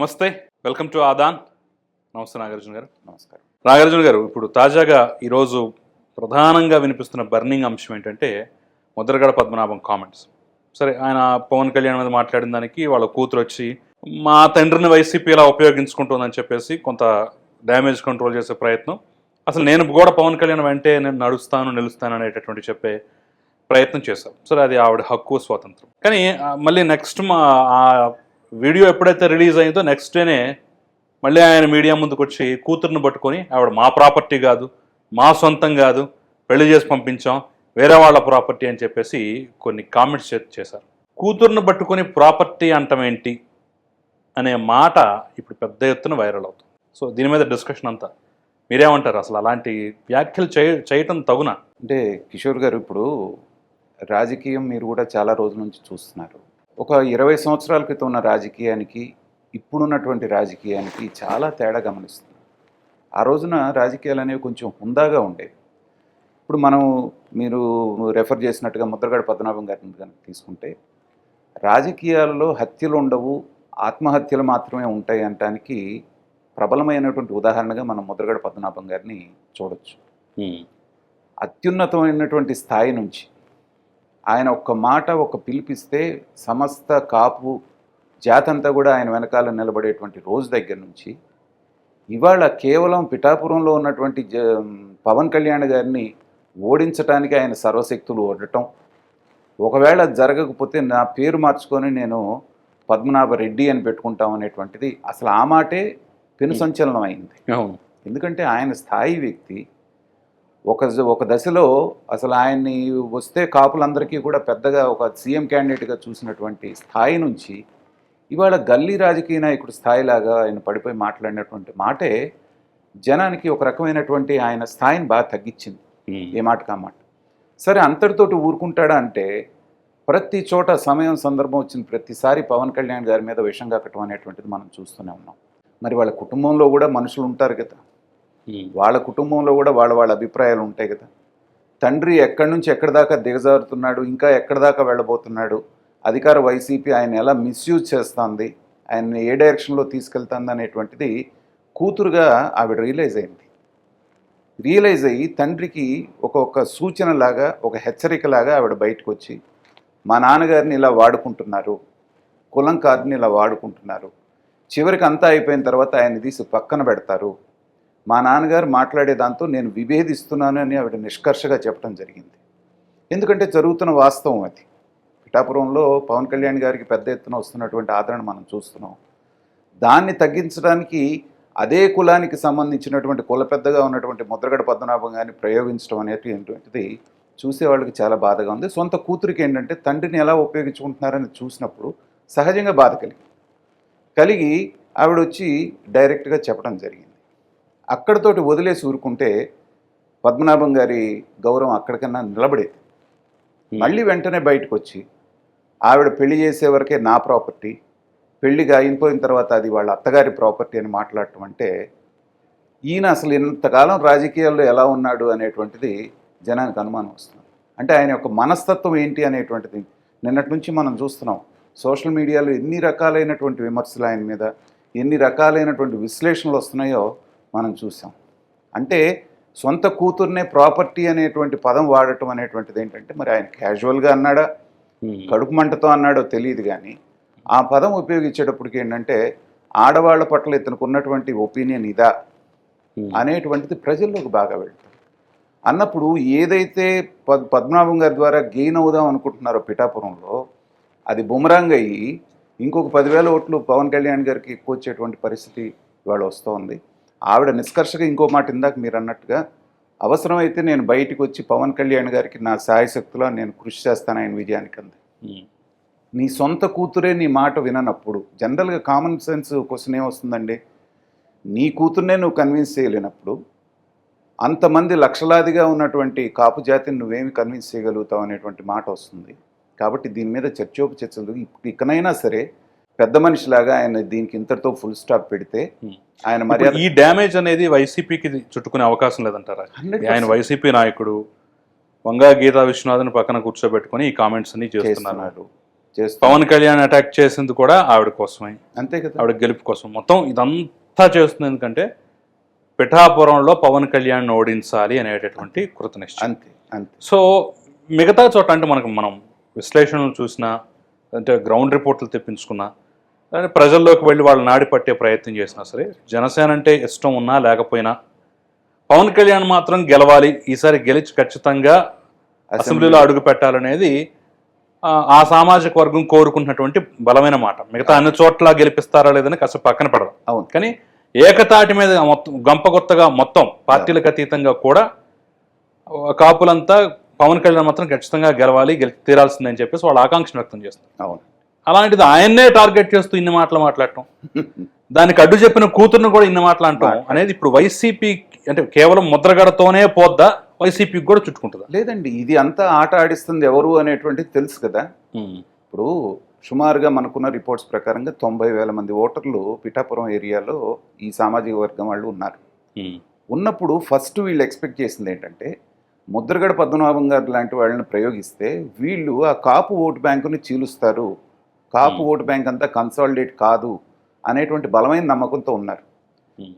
నమస్తే welcome to Aadan. నమస్తే నాగార్జున గారు. నమస్కారం. నాగార్జున గారు ఇప్పుడు తాజాగా ఈరోజు ప్రధానంగా వినిపిస్తున్న బర్నింగ్ అంశం ఏంటంటే ముద్రగడ పద్మనాభం కామెంట్స్ సరే ఆయన పవన్ కళ్యాణ్ మీద మాట్లాడిన దానికి వాళ్ళ కూతురు వచ్చి మా తండ్రిని వైసీపీ ఇలా ఉపయోగించుకుంటుందని చెప్పేసి కొంత డ్యామేజ్ కంట్రోల్ చేసే ప్రయత్నం. అసలు నేను కూడా పవన్ కళ్యాణ్ వెంటే నేను నడుస్తాను నిలుస్తాను అనేటటువంటి చెప్పే ప్రయత్నం చేశాం. సరే అది ఆవిడ హక్కు స్వాతంత్రం. కానీ మళ్ళీ నెక్స్ట్ మా ఆ వీడియో ఎప్పుడైతే రిలీజ్ అయిందో నెక్స్ట్ డేనే మళ్ళీ ఆయన మీడియా ముందుకు వచ్చి కూతురును పట్టుకొని ఆవిడ మా ప్రాపర్టీ కాదు మా సొంతం కాదు పెళ్ళి చేసి పంపించాం వేరే వాళ్ళ ప్రాపర్టీ అని చెప్పేసి కొన్ని కామెంట్స్ చేశారు. కూతురును పట్టుకొని ప్రాపర్టీ అంటం ఏంటి అనే మాట ఇప్పుడు పెద్ద ఎత్తున వైరల్ అవుతుంది. సో దీని మీద డిస్కషన్ అంతా మీరేమంటారు? అసలు అలాంటి వ్యాఖ్యలు చేయ చేయటం తగునా? అంటే కిషోర్ గారు ఇప్పుడు రాజకీయం మీరు కూడా చాలా రోజుల నుంచి చూస్తున్నారు. ఒక ఇరవై సంవత్సరాల క్రితం ఉన్న రాజకీయానికి ఇప్పుడున్నటువంటి రాజకీయానికి చాలా తేడా గమనిస్తుంది ఆ రోజున రాజకీయాలు అనేవి కొంచెం హుందాగా ఉండేవి. ఇప్పుడు మనం మీరు రెఫర్ చేసినట్టుగా ముద్రగడ పద్మనాభం గారిని కనుక తీసుకుంటే రాజకీయాల్లో హత్యలు ఉండవు ఆత్మహత్యలు మాత్రమే ఉంటాయి అనటానికి ప్రబలమైనటువంటి ఉదాహరణగా మనం ముద్రగడ పద్మనాభం గారిని చూడొచ్చు. అత్యున్నతమైనటువంటి స్థాయి నుంచి ఆయన ఒక్క మాట ఒక పిలిపిస్తే సమస్త కాపు జాతంతా కూడా ఆయన వెనకాల నిలబడేటువంటి రోజు దగ్గర నుంచి ఇవాళ కేవలం పిఠాపురంలో ఉన్నటువంటి జ పవన్ కళ్యాణ్ గారిని ఓడించడానికి ఆయన సర్వశక్తులు ఓడటం. ఒకవేళ జరగకపోతే నా పేరు మార్చుకొని నేను పద్మనాభ రెడ్డి అని పెట్టుకుంటాం అనేటువంటిది అసలు ఆ మాటే పెను సంచలనం అయింది. ఎందుకంటే ఆయన స్థాయి వ్యక్తి ఒక ఒక దశలో అసలు ఆయన్ని వస్తే కాపులందరికీ కూడా పెద్దగా ఒక సీఎం క్యాండిడేట్గా చూసినటువంటి స్థాయి నుంచి ఇవాళ గల్లీ రాజకీయ నాయకుడు స్థాయిలాగా ఆయన పడిపోయి మాట్లాడినటువంటి మాటే జనానికి ఒక రకమైనటువంటి ఆయన స్థాయిని బాగా తగ్గించింది. ఏ మాట మాట. సరే అంతటితోటి ఊరుకుంటాడా అంటే ప్రతి చోట సమయం సందర్భం వచ్చిన ప్రతిసారి పవన్ కళ్యాణ్ గారి మీద విషం కక్కటం అనేటువంటిది మనం చూస్తూనే ఉన్నాం. మరి వాళ్ళ కుటుంబంలో కూడా మనుషులు ఉంటారు కదా. వాళ్ళ కుటుంబంలో కూడా వాళ్ళ వాళ్ళ అభిప్రాయాలు ఉంటాయి కదా. తండ్రి ఎక్కడి నుంచి ఎక్కడి దాకా దిగజారుతున్నాడు ఇంకా ఎక్కడి దాకా వెళ్ళబోతున్నాడు అధికార వైసీపీ ఆయన ఎలా మిస్యూజ్ చేస్తుంది ఆయన్ని ఏ డైరెక్షన్లో తీసుకెళ్తుంది అనేటువంటిది కూతురుగా ఆవిడ రియలైజ్ అయింది. రియలైజ్ అయ్యి తండ్రికి ఒక ఒక సూచనలాగా ఒక హెచ్చరికలాగా ఆవిడ బయటకు వచ్చి మా నాన్నగారిని ఇలా వాడుకుంటున్నారు కులం కార్ని ఇలా వాడుకుంటున్నారు చివరికి అంతా అయిపోయిన తర్వాత ఆయన తీసి పక్కన పెడతారు మా నాన్నగారు మాట్లాడే దాంతో నేను విభేదిస్తున్నాను అని ఆవిడ నిష్కర్షగా చెప్పడం జరిగింది. ఎందుకంటే జరుగుతున్న వాస్తవం అది. పిఠాపురంలో పవన్ కళ్యాణ్ గారికి పెద్ద ఎత్తున వస్తున్నటువంటి ఆదరణ మనం చూస్తున్నాం. దాన్ని తగ్గించడానికి అదే కులానికి సంబంధించినటువంటి కుల పెద్దగా ఉన్నటువంటి ముద్రగడ పద్మనాభం గారిని ప్రయోగించడం అనేటువంటిది చూసేవాళ్ళకి చాలా బాధగా ఉంది. సొంత కూతురికి ఏంటంటే తండ్రిని ఎలా ఉపయోగించుకుంటున్నారని చూసినప్పుడు సహజంగా బాధ కలిగింది. కలిగి ఆవిడ వచ్చి డైరెక్ట్గా చెప్పడం జరిగింది. అక్కడితోటి వదిలేసి ఊరుకుంటే పద్మనాభం గారి గౌరవం అక్కడికన్నా నిలబడేది. మళ్ళీ వెంటనే బయటకు వచ్చి ఆవిడ పెళ్ళి చేసే వరకే నా ప్రాపర్టీ పెళ్ళిగా అయిపోయిన తర్వాత అది వాళ్ళ అత్తగారి ప్రాపర్టీ అని మాట్లాడటం అంటే ఈయన అసలు ఇంతకాలం రాజకీయాల్లో ఎలా ఉన్నాడు అనేటువంటిది జనానికి అనుమానం వస్తుంది. అంటే ఆయన యొక్క మనస్తత్వం ఏంటి అనేటువంటిది నిన్నటి నుంచి మనం చూస్తున్నాం. సోషల్ మీడియాలో ఎన్ని రకాలైనటువంటి విమర్శలు ఆయన మీద ఎన్ని రకాలైనటువంటి విశ్లేషణలు వస్తున్నాయో మనం చూసాం. అంటే సొంత కూతుర్నే ప్రాపర్టీ అనేటువంటి పదం వాడటం అనేటువంటిది ఏంటంటే మరి ఆయన క్యాజువల్గా అన్నాడా? కడుపు మంటతో అన్నాడో తెలియదు కానీ ఆ పదం ఉపయోగించేటప్పటికి ఏంటంటే ఆడవాళ్ళ పట్ల ఇతనికి ఉన్నటువంటి ఒపీనియన్ ఇదా? అనేటువంటిది ప్రజల్లోకి బాగా వెళ్తుంది. అన్నప్పుడు ఏదైతే పద్ పద్మనాభం గారి ద్వారా గెయిన్ అవుదాం అనుకుంటున్నారో పిఠాపురంలో అది బుమరాంగ్ అయ్యి ఇంకొక పదివేల ఓట్లు పవన్ కళ్యాణ్ గారికి ఎక్కువ వచ్చేటువంటి పరిస్థితి ఇవాళ వస్తోంది. ఆవిడ నిష్కర్షగా ఇంకో మాట ఇందాక మీరు అన్నట్టుగా అవసరమైతే నేను బయటికి వచ్చి పవన్ కళ్యాణ్ గారికి నా సాయశక్తిలో నేను కృషి చేస్తాను ఆయన విజయానికి అంది. నీ సొంత కూతురే నీ మాట విననప్పుడు జనరల్గా కామన్ సెన్స్ క్వశ్చన్ ఏమొస్తుందండి? నీ కూతుర్నే నువ్వు కన్విన్స్ చేయలేనప్పుడు అంతమంది లక్షలాదిగా ఉన్నటువంటి కాపు జాతిని నువ్వేమి కన్విన్స్ చేయగలుగుతావు అనేటువంటి మాట వస్తుంది. కాబట్టి దీని మీద చర్చోపచర్చలు ఇకనైనా సరే పెద్ద మనిషిలాగా ఆయన దీనికి ఇంతటితో ఫుల్ స్టాప్ పెడితే ఆయన మర్యాద ఈ డ్యామేజ్ అనేది వైసీపీకి చుట్టుకునే అవకాశం లేదంటారా? 100% ఆయన వైసీపీ నాయకుడు వంగా గీతా విశ్వనాథన్ పక్కన కూర్చోబెట్టుకొని ఈ కామెంట్స్ అన్ని చేస్తున్నారు చేస్తున్నారు చేస్తూ పవన్ కళ్యాణ్ అటాక్ చేసింది కూడా ఆవిడ కోసమే. అంతే కదా. ఆవిడ గెలుపు కోసం. మొత్తం ఇదంతా చేస్తుంది ఎందుకంటే పిఠాపురంలో పవన్ కళ్యాణ్ ఓడించాలి అనేటటువంటి కృతనిశ్చయం. అంతే అంతే. సో మిగతా చోట అంటే మనకు మనం విశ్లేషణలు చూసినా అంటే గ్రౌండ్ రిపోర్ట్లు తెప్పించుకున్నా అంటే ప్రజల్లోకి వెళ్ళి వాళ్ళు నాడి పట్టే ప్రయత్నం చేసినా సరే జనసేన అంటే ఇష్టం ఉన్నా లేకపోయినా పవన్ కళ్యాణ్ మాత్రం గెలవాలి ఈసారి గెలిచి ఖచ్చితంగా అసెంబ్లీలో అడుగు పెట్టాలనేది ఆ, సామాజిక వర్గం కోరుకుంటున్నటువంటి బలమైన మాట. మిగతా అన్ని చోట్ల గెలిపిస్తారా లేదని కాస్త పక్కన పడదు. అవును. కానీ ఏకతాటి మీద మొత్తం గంపగొత్తగా మొత్తం పార్టీలకు అతీతంగా కూడా కాపులంతా పవన్ కళ్యాణ్ మాత్రం ఖచ్చితంగా గెలవాలి గెలిచి తీరాల్సిందని చెప్పేసి వాళ్ళ ఆకాంక్ష వ్యక్తం చేస్తారు అవును. అలాంటిది ఆయన్నే టార్గెట్ చేస్తూ ఇన్ని మాటలు మాట్లాడటం. దానికి అడ్డు చెప్పిన కూతుర్ని కూడా ఇన్ని మాటలు అంటాం. అనేది ఇప్పుడు వైసీపీ అంటే కేవలం ముద్రగడతోనే పోద్దా? వైసీపీకి కూడా చుట్టుకుంటుందా? లేదండి ఇది అంతా ఆట ఆడిస్తుంది ఎవరు అనేటువంటిది తెలుసు కదా. ఇప్పుడు సుమారుగా మనకున్న రిపోర్ట్స్ ప్రకారంగా తొంభై వేల మంది ఓటర్లు పిఠాపురం ఏరియాలో ఈ సామాజిక వర్గం వాళ్ళు ఉన్నారు. ఉన్నప్పుడు ఫస్ట్ వీళ్ళు ఎక్స్పెక్ట్ చేసింది ఏంటంటే ముద్రగడ పద్మనాభం గారు లాంటి వాళ్ళని ప్రయోగిస్తే వీళ్ళు ఆ కాపు ఓటు బ్యాంకుని చీలుస్తారు. కాపు ఓటు బ్యాంక్ అంతా కన్సాలిడేట్ కాదు అనేటువంటి బలమైన నమ్మకంతో ఉన్నారు.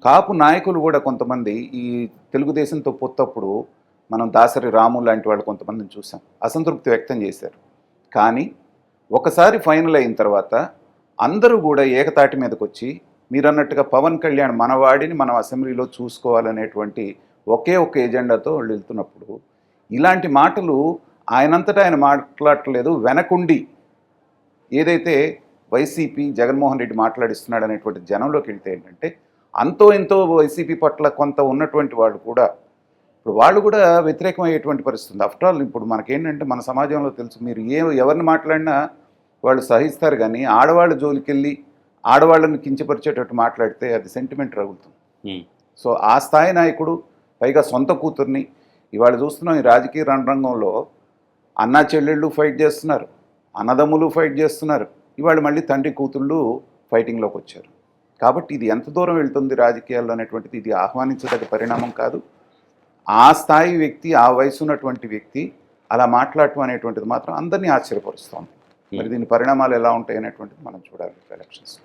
కాపు నాయకులు కూడా కొంతమంది ఈ తెలుగుదేశంతో పొత్తప్పుడు మనం దాసరి రాము లాంటి వాళ్ళు కొంతమందిని చూసాం. అసంతృప్తి వ్యక్తం చేశారు. కానీ ఒకసారి ఫైనల్ అయిన తర్వాత అందరూ కూడా ఏకతాటి మీదకి వచ్చి మీరు అన్నట్టుగా పవన్ కళ్యాణ్ మనవాడిని మనం అసెంబ్లీలో చూసుకోవాలనేటువంటి ఒకే ఒక ఎజెండాతో వాళ్ళు వెళ్తున్నప్పుడు ఇలాంటి మాటలు ఆయనంతటా ఆయన మాట్లాడట్లేదు వెనకుండి ఏదైతే వైసీపీ జగన్మోహన్ రెడ్డి మాట్లాడిస్తున్నాడు అనేటువంటి జనంలోకి వెళ్తే ఏంటంటే అంతో ఎంతో వైసీపీ పట్ల కొంత ఉన్నటువంటి వాళ్ళు కూడా ఇప్పుడు వాళ్ళు కూడా వ్యతిరేకమయ్యేటువంటి పరిస్థితి ఆఫ్టర్ ఆల్ ఇప్పుడు మనకేంటంటే మన సమాజంలో తెలుసు మీరు ఏ ఎవరిని మాట్లాడినా వాళ్ళు సహిస్తారు కానీ ఆడవాళ్ళ జోలికెళ్ళి ఆడవాళ్ళని కించపరిచేటట్టు మాట్లాడితే అది సెంటిమెంట్ రగులుతుంది. సో ఆ స్థాయి నాయకుడు పైగా సొంత కూతుర్ని ఇవాళ చూస్తున్నాం ఈ రాజకీయ రణరంగంలో అన్నా చెల్లెళ్ళు ఫైట్ చేస్తున్నారు. అన్నదమ్ములు ఫైట్ చేస్తున్నారు. ఇవాళ మళ్ళీ తండ్రి కూతుళ్ళు ఫైటింగ్లోకి వచ్చారు. కాబట్టి ఇది ఎంత దూరం వెళ్తుంది రాజకీయాల్లో అనేటువంటిది ఇది ఆహ్వానించదగ్గ పరిణామం కాదు. ఆ స్థాయి వ్యక్తి ఆ వయసు ఉన్నటువంటి వ్యక్తి అలా మాట్లాడటం అనేటువంటిది మాత్రం అందరినీ ఆశ్చర్యపరుస్తోంది. మరి దీని పరిణామాలు ఎలా ఉంటాయి అనేటువంటిది మనం చూడాలి ఎలక్షన్స్లో.